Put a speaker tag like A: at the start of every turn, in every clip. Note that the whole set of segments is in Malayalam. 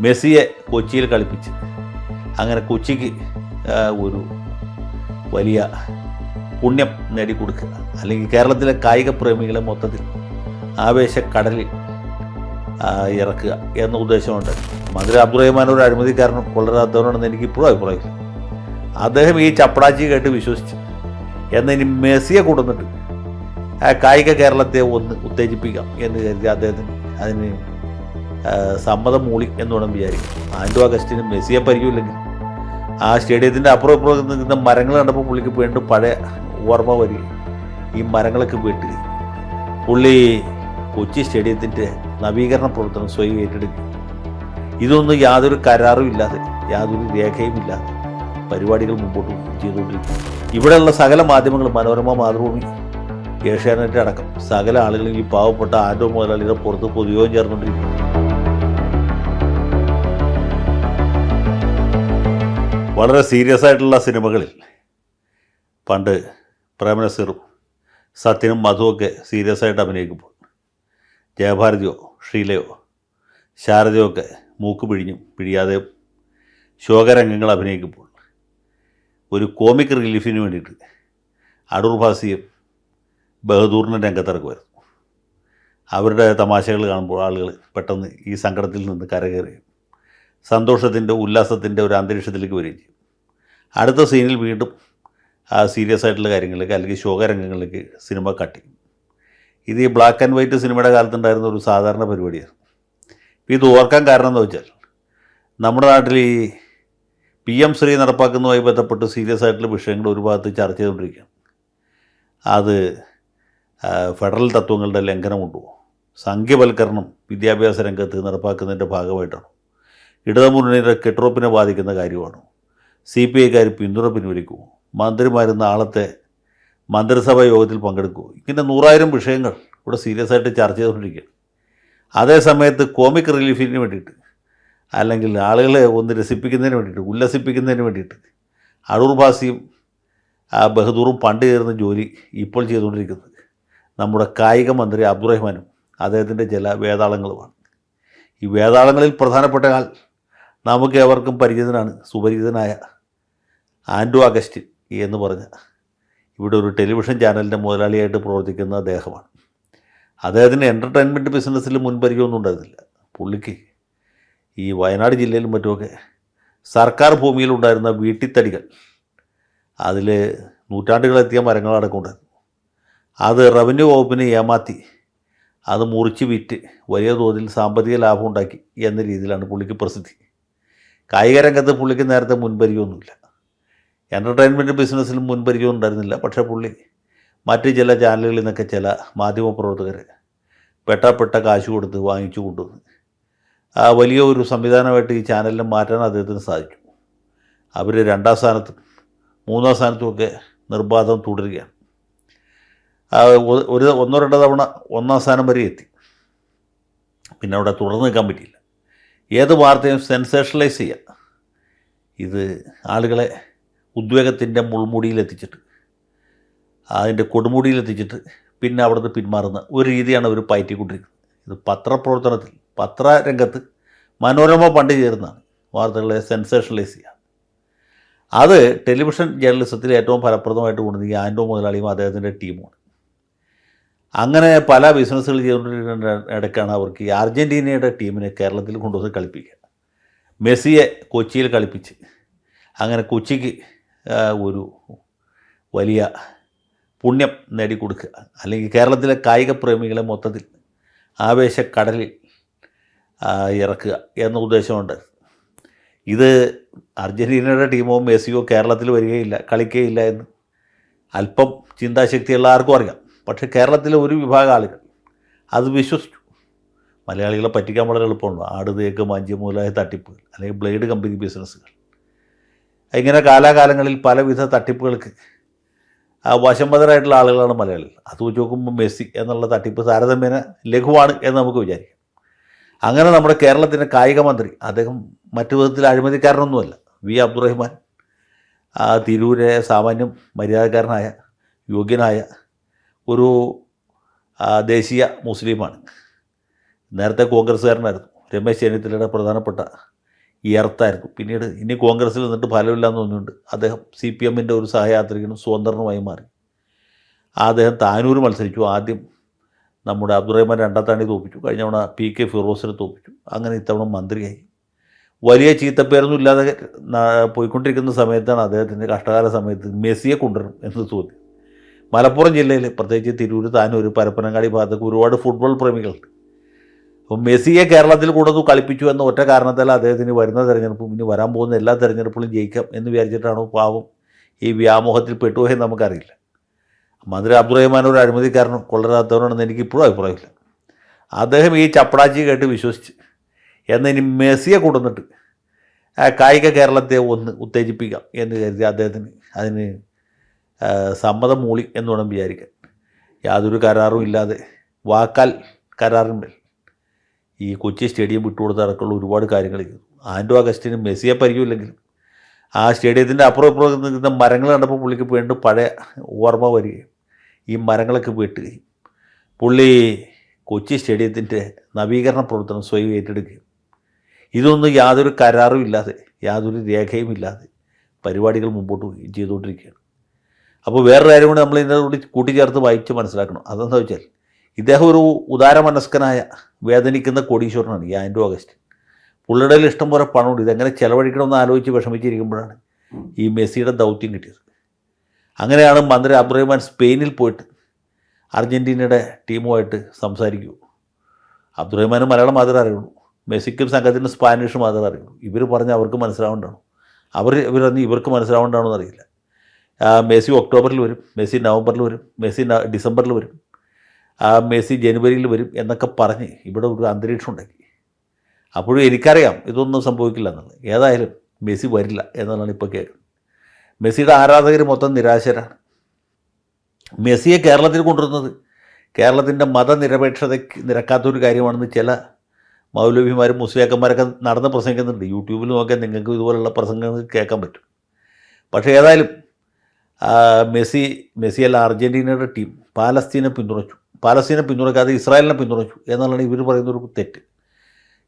A: മെസ്സിയെ കൊച്ചിയിൽ കളിപ്പിച്ച്. അങ്ങനെ കൊച്ചിക്ക് ഒരു വലിയ പുണ്യം നേടിക്കൊടുക്കുക. അല്ലെങ്കിൽ കേരളത്തിലെ കായിക പ്രേമികളെ മൊത്തത്തിൽ ആവേശക്കടലിൽ ഇറക്കുക എന്ന ഉദ്ദേശമുണ്ട്. മധുര അബ്ദുറഹ്മാനോട് ഒരു അഴിമതിക്കാരനും കൊള്ളരാത്തവനാണെന്ന് എനിക്ക് ഇപ്പോഴും അഭിപ്രായമില്ല. അദ്ദേഹം ഈ ചപ്പടാച്ചി കേട്ട് വിശ്വസിച്ച് എന്നിനി മെസ്സിയെ കൊണ്ടുവന്നിട്ട് കായിക കേരളത്തെ ഒന്ന് ഉത്തേജിപ്പിക്കാം എന്ന് കരുതി അദ്ദേഹത്തിന് അതിന് സമ്മതം മൂളി എന്ന് വേണം വിചാരിക്കും. ആൻഡോ അഗസ്റ്റിന് മെസ്സിയെ പരിചയമില്ലെങ്കിൽ. ആ സ്റ്റേഡിയത്തിന്റെ അപ്പുറം അപ്പുറം നിൽക്കുന്ന മരങ്ങൾ കണ്ടപ്പോൾ പുള്ളിക്ക് വീണ്ടും പഴയ ഓർമ്മ വരികയും ഈ മരങ്ങളൊക്കെ വെട്ടുകയും പുള്ളി കൊച്ചി സ്റ്റേഡിയത്തിന്റെ നവീകരണ പ്രവർത്തനം സ്വയം ഏറ്റെടുക്കും. ഇതൊന്നും യാതൊരു കരാറും ഇല്ലാതെ യാതൊരു രേഖയും ഇല്ലാതെ പരിപാടികൾ മുമ്പോട്ട് ചെയ്തുകൊണ്ടിരിക്കും. ഇവിടെയുള്ള സകല മാധ്യമങ്ങളും മനോരമ മാതൃഭൂമി ഏഷ്യാനെറ്റ് അടക്കം സകല ആളുകളും ഈ പാവപ്പെട്ട ആറ്റോ മുതലാളിയുടെ പുറത്ത് പൊതുയോഗം ചേർന്നുകൊണ്ടിരിക്കും വളരെ സീരിയസ് ആയിട്ടുള്ള സിനിമകളിൽ പണ്ട് പ്രേമനസീറും സത്യനും മധുവൊക്കെ സീരിയസ് ആയിട്ട് അഭിനയിക്കുമ്പോൾ ജയഭാരതിയോ ഷീലയോ ശാരദയോ ഒക്കെ മൂക്ക് പിഴിഞ്ഞും പിഴിയാതെ ശോകരംഗങ്ങൾ അഭിനയിക്കുമ്പോൾ ഒരു കോമിക് റിലീഫിന് വേണ്ടിയിട്ട് അടൂർ ഭാസിയും ബഹദൂറിന് വരുന്നു അവരുടെ തമാശകൾ കാണുമ്പോൾ ആളുകൾ പെട്ടെന്ന് ഈ സങ്കടത്തിൽ നിന്ന് കരകയറുകയും സന്തോഷത്തിന്റെ ഉല്ലാസത്തിന്റെ ഒരു അന്തരീക്ഷത്തിലേക്ക് വരികയും ചെയ്യും. അടുത്ത സീനിൽ വീണ്ടും ആ സീരിയസ് ആയിട്ടുള്ള കാര്യങ്ങളിലേക്ക് അല്ലെങ്കിൽ ശോകരംഗങ്ങളിലേക്ക് സിനിമ കട്ടി ഇത് ഈ ബ്ലാക്ക് ആൻഡ് വൈറ്റ് സിനിമയുടെ കാലത്തുണ്ടായിരുന്ന ഒരു സാധാരണ പരിപാടിയാണ് ഇത് ഓർക്കാൻ കാരണം എന്ന് വെച്ചാൽ നമ്മുടെ നാട്ടിൽ ഈ പി എം ശ്രീ നടപ്പാക്കുന്നതുമായി ബന്ധപ്പെട്ട് സീരിയസ് ആയിട്ടുള്ള വിഷയങ്ങൾ ഒരു ഭാഗത്ത് ചർച്ച ചെയ്തുകൊണ്ടിരിക്കുകയാണ്. അത് ഫെഡറൽ തത്വങ്ങളുടെ ലംഘനമുണ്ടോ സംഖ്യവൽക്കരണം വിദ്യാഭ്യാസ രംഗത്ത് നടപ്പാക്കുന്നതിന്റെ ഭാഗമായിട്ടാണ്. ഇടതുമുന്നണിയുടെ കെട്ടുറപ്പിനെ ബാധിക്കുന്ന കാര്യമാണ്. സി പി ഐക്കാർ പിന്തുണ പിൻവലിക്കുമോ മന്ത്രിമാർ നാളത്തെ മന്ത്രിസഭാ യോഗത്തിൽ പങ്കെടുക്കുമോ ഇങ്ങനെ നൂറായിരം വിഷയങ്ങൾ ഇവിടെ സീരിയസ് ആയിട്ട് ചർച്ച ചെയ്തുകൊണ്ടിരിക്കുകയാണ്. അതേ സമയത്ത് കോമിക് റിലീഫിന് വേണ്ടിയിട്ട് അല്ലെങ്കിൽ ആളുകളെ ഒന്ന് രസിപ്പിക്കുന്നതിന് വേണ്ടിയിട്ട് ഉല്ലസിപ്പിക്കുന്നതിന് വേണ്ടിയിട്ട് അടൂർ ഭാസിയും ബഹദൂറും പണ്ട് ചേർന്ന ജോലി ഇപ്പോൾ ചെയ്തുകൊണ്ടിരിക്കുന്നത്. നമ്മുടെ കായിക മന്ത്രി അബ്ദുറഹ്മാനും അദ്ദേഹത്തിന്റെ ചില വേതാളങ്ങളുമാണ് ഈ വേതാളങ്ങളിൽ പ്രധാനപ്പെട്ട ആൾ നമുക്ക് ഏവർക്കും പരിചിതനാണ് സുപരിചിതനായ ആൻഡു അഗസ്റ്റിൻ എന്ന് പറഞ്ഞ ഇവിടെ ഒരു ടെലിവിഷൻ ചാനലിന്റെ മുതലാളിയായിട്ട് പ്രവർത്തിക്കുന്ന അദ്ദേഹമാണ്. അദ്ദേഹത്തിന് എന്റർടൈൻമെന്റ് ബിസിനസ്സിൽ മുൻപരിചയമൊന്നും ഉണ്ടായിരുന്നില്ല. പുള്ളിക്ക് ഈ വയനാട് ജില്ലയിലും മറ്റുമൊക്കെ സർക്കാർ ഭൂമിയിലുണ്ടായിരുന്ന വീട്ടിത്തടികൾ അതിൽ നൂറ്റാണ്ടുകളെത്തിയ മരങ്ങളടക്കം ഉണ്ടായിരുന്നു. അത് റവന്യൂ വകുപ്പിനെ ഏമാത്തി. അത് മുറിച്ച് വിറ്റ് വലിയ തോതിൽ സാമ്പത്തിക ലാഭം ഉണ്ടാക്കി എന്ന രീതിയിലാണ് പുള്ളിക്ക് പ്രസിദ്ധി. കായിക രംഗത്ത് പുള്ളിക്ക് നേരത്തെ മുൻപരിചയമൊന്നുമില്ല. എന്റർടൈൻമെന്റ് ബിസിനസ്സിലും മുൻപരിചയം ഉണ്ടായിരുന്നില്ല. പക്ഷേ പുള്ളി മറ്റ് ചില ചാനലുകളിൽ നിന്നൊക്കെ ചില മാധ്യമപ്രവർത്തകർ പെട്ടപ്പെട്ട കാശ് കൊടുത്ത് വാങ്ങിച്ചു കൊണ്ടുവന്ന്. ആ വലിയ ഒരു സംവിധാനമായിട്ട് ഈ ചാനലിനെ മാറ്റാൻ അദ്ദേഹത്തിന് സാധിച്ചു. അവർ രണ്ടാം സ്ഥാനത്തും മൂന്നാം സ്ഥാനത്തുമൊക്കെ നിർബാധം തുടരുകയാണ്. ഒരു ഒന്നോ രണ്ടോ തവണ ഒന്നാം സ്ഥാനം വരെ എത്തി. പിന്നെ അവിടെ തുടർന്ന് നിൽക്കാൻ പറ്റിയില്ല. ഏത് വാർത്തയും സെൻസേഷണലൈസ് ചെയ്യുക ഇത് ആളുകളെ ഉദ്വേഗത്തിന്റെ മുൾമുടിയിലെത്തിച്ചിട്ട് അതിന്റെ കൊടുമുടിയിലെത്തിച്ചിട്ട് പിന്നെ അവിടുന്ന് പിന്മാറുന്ന ഒരു രീതിയാണ് അവർ പയറ്റിക്കൊണ്ടിരിക്കുന്നത്. ഇത് പത്രപ്രവർത്തനത്തിൽ പത്രരംഗത്ത് മനോരമ പണ്ട് ചേരുന്നതാണ്. വാർത്തകളെ സെൻസേഷണലൈസ് ചെയ്യുക അത് ടെലിവിഷൻ ജേർണലിസത്തിൽ ഏറ്റവും ഫലപ്രദമായിട്ട് കൊണ്ടുവന്നത് ഈ ആൻഡോ മുതലാളിയും അദ്ദേഹത്തിന്റെ ടീമുമാണ്. അങ്ങനെ പല ബിസിനസ്സുകൾ ചെയ്തുകൊണ്ടിരിക്കുന്ന ഇടയ്ക്കാണ് അവർക്ക് ഈ അർജന്റീനയുടെ ടീമിനെ കേരളത്തിൽ കൊണ്ടുവന്ന് കളിപ്പിക്കുക. മെസ്സിയെ കൊച്ചിയിൽ കളിപ്പിച്ച് അങ്ങനെ കൊച്ചിക്ക് ഒരു വലിയ പുണ്യം നേടിക്കൊടുക്കുക. അല്ലെങ്കിൽ കേരളത്തിലെ കായിക പ്രേമികളെ മൊത്തത്തിൽ ആവേശക്കടലിൽ ഇറക്കുക എന്ന ഉദ്ദേശമുണ്ട്. ഇത് അർജന്റീനയുടെ ടീമോ മെസ്സിയോ കേരളത്തിൽ വരികയില്ല കളിക്കുകയില്ല എന്ന് അല്പം ചിന്താശക്തിയുള്ള ആർക്കും അറിയാം. പക്ഷേ കേരളത്തിലെ ഒരു വിഭാഗം ആളുകൾ അത് വിശ്വസിച്ചു. മലയാളികളെ പറ്റിക്കാൻ വളരെ എളുപ്പമുണ്ട്. ആട് തേക്ക് മഞ്ച് മുതലായ തട്ടിപ്പുകൾ അല്ലെങ്കിൽ ബ്ലേഡ് കമ്പനി ബിസിനസ്സുകൾ. ഇങ്ങനെ കാലാകാലങ്ങളിൽ പലവിധ തട്ടിപ്പുകൾക്ക് ആ വശംബദരായിട്ടുള്ള ആളുകളാണ് മലയാളികൾ. അത് വെച്ച് നോക്കുമ്പോൾ മെസ്സി എന്നുള്ള തട്ടിപ്പ് താരതമ്യേന ലഘുവാണ് എന്ന് നമുക്ക് വിചാരിക്കാം. അങ്ങനെ നമ്മുടെ കേരളത്തിന്റെ കായിക മന്ത്രി അദ്ദേഹം മറ്റു വിധത്തിൽ അഴിമതിക്കാരനൊന്നുമല്ല. വി. അബ്ദുറഹ്മാൻ തിരൂരെ സാമാന്യം മര്യാദക്കാരനായ യോഗ്യനായ ഒരു ദേശീയ മുസ്ലിമാണ്. നേരത്തെ കോൺഗ്രസ്സുകാരനായിരുന്നു. രമേശ് ചെന്നിത്തലയുടെ പ്രധാനപ്പെട്ട ഈ അർത്ഥമായിരുന്നു. പിന്നീട് ഇനി കോൺഗ്രസ്സിൽ നിന്നിട്ട് ഫലമില്ലാന്ന് തോന്നുന്നുണ്ട്. അദ്ദേഹം സി പി എമ്മിന്റെ ഒരു സഹയാത്രികനും സ്വതന്ത്രനുമായി മാറി. അദ്ദേഹം താനൂർ മത്സരിച്ചു. ആദ്യം നമ്മുടെ അബ്ദുറഹ്മാൻ രണ്ടാം താണി തോപ്പിച്ചു. കഴിഞ്ഞ തവണ പി കെ ഫിറോസിനെ തോപ്പിച്ചു. അങ്ങനെ ഇത്തവണ മന്ത്രിയായി. വലിയ ചീത്തപ്പേരൊന്നും ഇല്ലാതെ പോയിക്കൊണ്ടിരിക്കുന്ന സമയത്താണ് അദ്ദേഹത്തിന്റെ കഷ്ടകാല സമയത്ത് മെസ്സിയെ കൊണ്ടുവരണം എന്ന് തോന്നി മലപ്പുറം ജില്ലയിൽ പ്രത്യേകിച്ച് തിരൂർ താനൂർ പരപ്പനങ്ങാടി ഭാഗത്തൊക്കെ ഒരുപാട് ഫുട്ബോൾ പ്രേമികളുണ്ട്. അപ്പം മെസ്സിയെ കേരളത്തിൽ കൂടുതൽ കളിപ്പിച്ചു എന്ന ഒറ്റ കാരണത്താൽ അദ്ദേഹത്തിന് വരുന്ന തെരഞ്ഞെടുപ്പും ഇനി വരാൻ പോകുന്ന എല്ലാ തെരഞ്ഞെടുപ്പുകളും ജയിക്കാം എന്ന് വിചാരിച്ചിട്ടാണ് പാവം ഈ വ്യാമോഹത്തിൽ പെട്ടുപോയി നമുക്കറിയില്ല. മധുര അബ്ദുറഹ്മാൻ ഒരു അഴിമതിക്കാരനും കൊള്ളരാത്തവനാണെന്ന് എനിക്ക് ഇപ്പോഴും അഭിപ്രായമില്ല. അദ്ദേഹം ഈ ചപ്പടാച്ചി കേട്ട് വിശ്വസിച്ച് എന്നാൽ ഇനി മെസ്സിയെ കൊണ്ടുവന്നിട്ട് ആ കായിക കേരളത്തെ ഒന്ന് ഉത്തേജിപ്പിക്കാം എന്ന് കരുതി അദ്ദേഹത്തിന് അതിന് സമ്മതം മൂളി എന്ന് വേണം വിചാരിക്കാൻ. യാതൊരു കരാറും ഇല്ലാതെ വാക്കാൽ കരാറിന്മേൽ ഈ കൊച്ചി സ്റ്റേഡിയം വിട്ടുകൊടുത്ത് അടക്കമുള്ള ഒരുപാട് കാര്യങ്ങൾ ചെയ്തു. ആൻഡോ അഗസ്റ്റിന് മെസ്സിയെ പരിചയമില്ലെങ്കിലും ആ സ്റ്റേഡിയത്തിന്റെ അപ്പുറം ഇപ്പുറം നിൽക്കുന്ന മരങ്ങൾ കണ്ടപ്പോൾ പുള്ളിക്ക് വീണ്ടും പഴയ ഓർമ്മ വരികയും ഈ മരങ്ങളൊക്കെ വെട്ടുകയും പുള്ളി കൊച്ചി സ്റ്റേഡിയത്തിന്റെ നവീകരണ പ്രവർത്തനം സ്വയം ഏറ്റെടുക്കുകയും ഇതൊന്നും യാതൊരു കരാറും ഇല്ലാതെ യാതൊരു രേഖയും ഇല്ലാതെ പരിപാടികൾ മുമ്പോട്ട് ചെയ്തുകൊണ്ടിരിക്കുകയാണ്. അപ്പോൾ വേറൊരു കാര്യം കൂടി നമ്മൾ കൂടി കൂട്ടിച്ചേർത്ത് വായിച്ച് മനസ്സിലാക്കണം. അതെന്താ വെച്ചാൽ ഇദ്ദേഹം ഒരു ഉദാരമനസ്കനായ വേദനിക്കുന്ന കോടീശ്വരനാണ് ഈ ആൻഡ്രോ ഓഗസ്റ്റ് പുള്ളിയുടെ ഇഷ്ടം പോലെ പണമുണ്ട്. ഇതെങ്ങനെ ചിലവഴിക്കണമെന്ന് ആലോചിച്ച് വിഷമിച്ചിരിക്കുമ്പോഴാണ് ഈ മെസ്സിയുടെ ദൗത്യം കിട്ടിയത്. അങ്ങനെയാണ് മന്ത്രി അബ്രഹിമാൻ സ്പെയിനിൽ പോയിട്ട് അർജന്റീനയുടെ ടീമുമായിട്ട് സംസാരിക്കൂ അബ്ദുറഹ്മാനും മലയാളം മാത്രമേ അറിയുള്ളൂ. മെസ്സിക്കും സംഘത്തിനും സ്പാനിഷ് മാത്രമേ അറിയുള്ളൂ. ഇവർ പറഞ്ഞ് അവർക്ക് മനസ്സിലാവേണ്ടതാണ് അവർ പറഞ്ഞ് ഇവർക്ക് മനസ്സിലാവേണ്ടതാണോ എന്നറിയില്ല. ആ, മെസ്സി ഒക്ടോബറിൽ വരും മെസ്സി നവംബറിൽ വരും മെസ്സി ഡിസംബറിൽ വരും ആ മെസ്സി ജനുവരിയിൽ വരും എന്നൊക്കെ പറഞ്ഞ് ഇവിടെ ഒരു അന്തരീക്ഷം ഉണ്ടാക്കി. അപ്പോഴും എനിക്കറിയാം ഇതൊന്നും സംഭവിക്കില്ല എന്നുള്ളത്. ഏതായാലും മെസ്സി വരില്ല എന്നുള്ളതാണ് ഇപ്പോൾ കേൾക്കുന്നത്. മെസ്സിയുടെ ആരാധകർ മൊത്തം നിരാശരാണ്. മെസ്സിയെ കേരളത്തിൽ കൊണ്ടുവരുന്നത് കേരളത്തിന്റെ മതനിരപേക്ഷതയ്ക്ക് നിരക്കാത്തൊരു കാര്യമാണെന്ന് ചില മൗലവിമാരും മുസ്ലിയാക്കന്മാരൊക്കെ നടന്ന് പ്രസംഗിക്കുന്നുണ്ട്. യൂട്യൂബിൽ നോക്കിയാൽ നിങ്ങൾക്ക് ഇതുപോലുള്ള പ്രസംഗങ്ങൾ കേൾക്കാൻ പറ്റും. പക്ഷേ ഏതായാലും ആ, മെസ്സി അല്ല അർജന്റീനയുടെ ടീം. പാലസ്തീനെ പിന്തുണച്ചു. പാലസ്തീനെ പിന്തുണയ്ക്കാതെ ഇസ്രായേലിനെ പിന്തുണച്ചു എന്നുള്ളതാണ് ഇവർ പറയുന്നൊരു തെറ്റ്.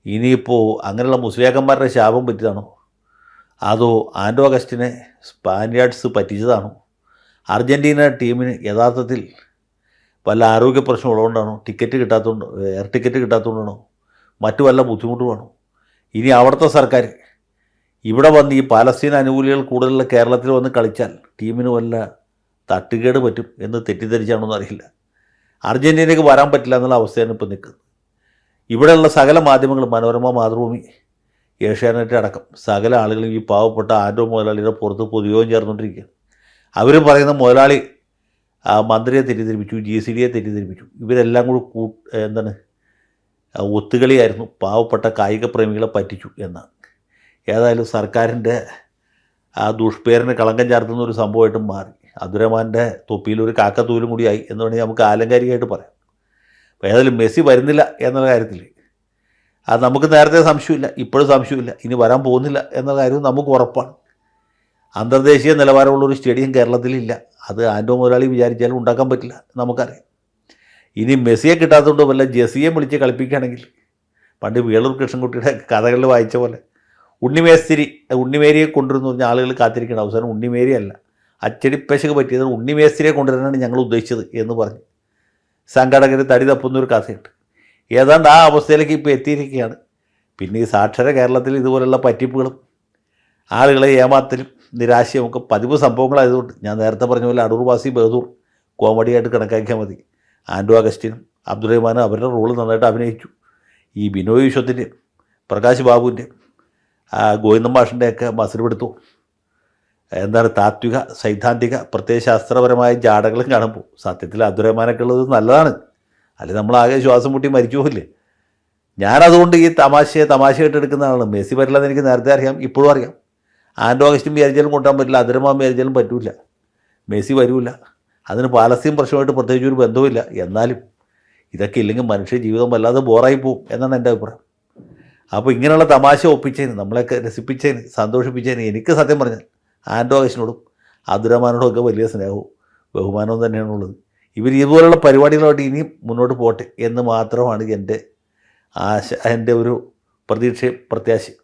A: ഇനിയിപ്പോൾ അങ്ങനെയുള്ള മുസ്ലിയാക്കന്മാരുടെ ശാപം പറ്റിയതാണോ? അതോ ആൻഡോ അഗസ്റ്റിനെ സ്പാനിയാർഡ്സ് പറ്റിച്ചതാണോ? അർജന്റീന ടീമിന് യഥാർത്ഥത്തിൽ വല്ല ആരോഗ്യ പ്രശ്നം ഉള്ളതുകൊണ്ടാണോ? ടിക്കറ്റ് കിട്ടാത്തതുകൊണ്ട് എയർ ടിക്കറ്റ് കിട്ടാത്തതുകൊണ്ടാണോ? മറ്റു വല്ല ബുദ്ധിമുട്ടുമാണോ ഇനി അവിടുത്തെ സർക്കാർ ഇവിടെ വന്ന് ഈ പാലസ്തീൻ അനുകൂലികൾ കൂടുതലുള്ള കേരളത്തിൽ വന്ന് കളിച്ചാൽ ടീമിന് വല്ല തട്ടുകേട് പറ്റും എന്ന് തെറ്റിദ്ധരിച്ചാണോ അറിയില്ല. അർജന്റീനയ്ക്ക് വരാൻ പറ്റില്ല എന്നുള്ള അവസ്ഥയാണ് ഇപ്പോൾ നിൽക്കുന്നത്. ഇവിടെയുള്ള സകല മാധ്യമങ്ങളും മനോരമ മാതൃഭൂമി ഏഷ്യാനെറ്റ് അടക്കം സകല ആളുകളും ഈ പാവപ്പെട്ട ആൻഡോ മുതലാളിയുടെ പുറത്ത് പൊതുയോഗം ചേർന്നുകൊണ്ടിരിക്കുകയാണ്. അവർ പറയുന്ന മുതലാളി മന്ത്രിയെ തെറ്റിദ്ധരിപ്പിച്ചു ജി സി ഡിയെ തെറ്റിദ്ധരിപ്പിച്ചു. ഇവരെല്ലാം കൂടി കൂ എന്താണ് ഒത്തുകളിയായിരുന്നു. പാവപ്പെട്ട കായിക പ്രേമികളെ പറ്റിച്ചു എന്നാണ്. ഏതായാലും സർക്കാരിന്റെ ആ ദുഷ്പേരിന് കളങ്കം ചാർത്തുന്ന ഒരു സംഭവമായിട്ട് മാറി. അബ്ദുറഹ്മാന്റെ തൊപ്പിയിൽ ഒരു കാക്കത്തൂലും കൂടിയായി എന്ന് വേണമെങ്കിൽ നമുക്ക് ആലങ്കാരികമായിട്ട് പറയാം. അപ്പോൾ ഏതായാലും മെസ്സി വരുന്നില്ല എന്നുള്ള കാര്യത്തിൽ അത് നമുക്ക് നേരത്തെ സംശയമില്ല ഇപ്പോഴും സംശയമില്ല ഇനി വരാൻ പോകുന്നില്ല എന്ന കാര്യവും നമുക്ക് ഉറപ്പാണ്. അന്തർദേശീയ നിലവാരമുള്ള ഒരു സ്റ്റേഡിയം കേരളത്തിലില്ല. അത് ആൻഡോ മുതലാളി വിചാരിച്ചാലും ഉണ്ടാക്കാൻ പറ്റില്ല നമുക്കറിയാം. ഇനി മെസ്സിയെ കിട്ടാത്തതുകൊണ്ട് വല്ല ജെസ്സിയെ വിളിച്ച് കളിപ്പിക്കുകയാണെങ്കിൽ പണ്ട് വേളൂർ കൃഷ്ണൻകുട്ടിയുടെ കഥകളിൽ വായിച്ച പോലെ ഉണ്ണിമേസ്തിരി ഉണ്ണിമേരിയെ കൊണ്ടുവരുന്ന പറഞ്ഞ ആളുകൾ കാത്തിരിക്കേണ്ട അവസരം ഉണ്ണിമേരി അല്ല. അച്ചടിപ്പശക്ക് പറ്റിയത് ഉണ്ണിമേസ്തിരിയെ കൊണ്ടുവരാനാണ് ഞങ്ങൾ ഉദ്ദേശിച്ചത് എന്ന് പറഞ്ഞ്. സംഘടകർ തടി തപ്പുന്ന ഒരു കഥയുണ്ട്. ഏതാണ്ട് ആ അവസ്ഥയിലേക്ക് ഇപ്പോൾ എത്തിയിരിക്കുകയാണ്. പിന്നെ ഈ സാക്ഷര കേരളത്തിൽ ഇതുപോലുള്ള പറ്റിപ്പുകളും ആളുകളെ ഏമാത്തലും നിരാശയും ഒക്കെ പതിവ് സംഭവങ്ങളായതുകൊണ്ട് ഞാൻ നേരത്തെ പറഞ്ഞ പോലെ അടൂർ വാസി ബഹദൂർ കോമഡിയായിട്ട് കണക്കാക്കിയാൽ മതി. ആൻഡോ അഗസ്റ്റിനും അബ്ദുറഹ്മാനും അവരുടെ റോൾ നന്നായിട്ട് അഭിനയിച്ചു. ഈ ബിനോയ് വിശ്വത്തിന്റെയും പ്രകാശ് ബാബുവിന്റെയും ഗോവിന്ദൻ മാഷിന്റെയൊക്കെ മസിൽപിടുത്തു എന്താണ് താത്വിക സൈദ്ധാന്തിക പ്രത്യയശാസ്ത്രപരമായ ജാടകളും കാണുമ്പോൾ സത്യത്തിൽ അധുരമാനൊക്കെ ഉള്ളത് നല്ലതാണ്. അല്ലെങ്കിൽ നമ്മളാകെ ശ്വാസം മുട്ടി മരിച്ചു പോകില്ലേ ഞാനതുകൊണ്ട് ഈ തമാശയെ തമാശയായിട്ട് എടുക്കുന്ന ആളാണ്. മെസ്സി പറ്റില്ലെന്ന് എനിക്ക് നേരത്തെ അറിയാം ഇപ്പോഴും അറിയാം. ആൻഡോ അഗസ്റ്റും വിചാരിച്ചാലും കൂട്ടാൻ പറ്റില്ല അതിരമാൻ വിചാരിച്ചാലും പറ്റില്ല മെസ്സി വരൂല. അതിന് പാലസ്തീൻ പ്രശ്നമായിട്ട് പ്രത്യേകിച്ച് ഒരു ബന്ധവുമില്ല. എന്നാലും ഇതൊക്കെ ഇല്ലെങ്കിൽ മനുഷ്യ ജീവിതം വല്ലാതെ ബോറായി പോകും എന്നാണ് എന്റെ അഭിപ്രായം. അപ്പോൾ ഇങ്ങനെയുള്ള തമാശ ഒപ്പിച്ചതിന് നമ്മളെയൊക്കെ രസിപ്പിച്ചതിന് സന്തോഷിപ്പിച്ചതിന് എനിക്ക് സത്യം പറഞ്ഞാൽ ആൻഡോ അബ്ദുറഹ്മാനോടും ഒക്കെ വലിയ സ്നേഹവും ബഹുമാനവും തന്നെയാണുള്ളത് ഇവർ ഇതുപോലുള്ള പരിപാടികളായിട്ട് ഇനിയും മുന്നോട്ട് പോട്ടെ എന്ന് മാത്രമാണ് എന്റെ ആശ എന്റെ ഒരു പ്രതീക്ഷയും പ്രത്യാശയും.